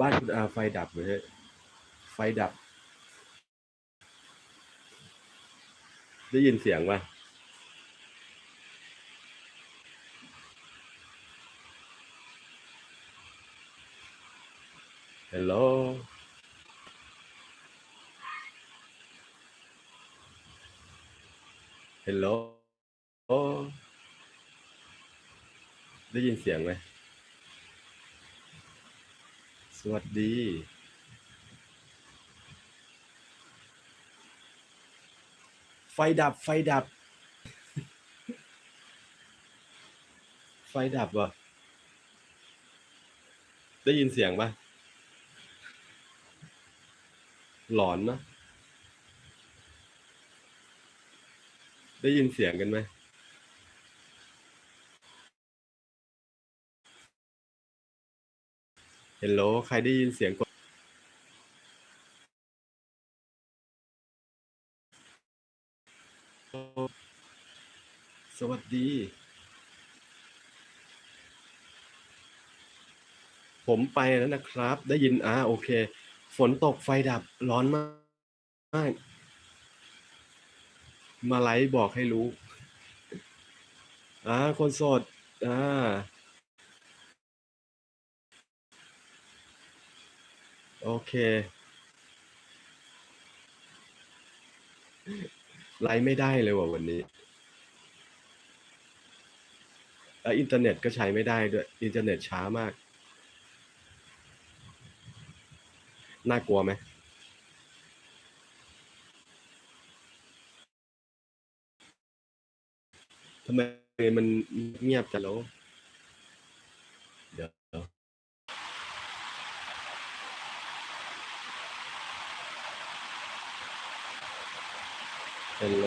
บ้านคุณอาไฟดับเลยไฟดับ ได้ยินเสียงปะฮัลโหลฮัลโหลได้ยินเสียงไหม สวัสดี ไฟดับไฟดับ ไฟดับวะได้ยินเสียงปะหลอนนะได้ยินเสียงกันไหม เฮลโหลใครได้ยินเสียงกดสวัสดี ผมไปแล้วนะครับ ได้ยินอ่าโอเค ฝนตกไฟดับร้อนมาก มาไลฟ์บอกให้รู้ อ่า คนสด อ่า โอเค ไลฟ์ไม่ได้เลยว่ะวันนี้แล้วอินเทอร์เน็ตก็ใช้ไม่ได้ด้วย อินเทอร์เน็ตช้ามาก น่ากลัวไหมทำไมมันเงียบจังแล้ว เดี๋ยว ฮัลโหล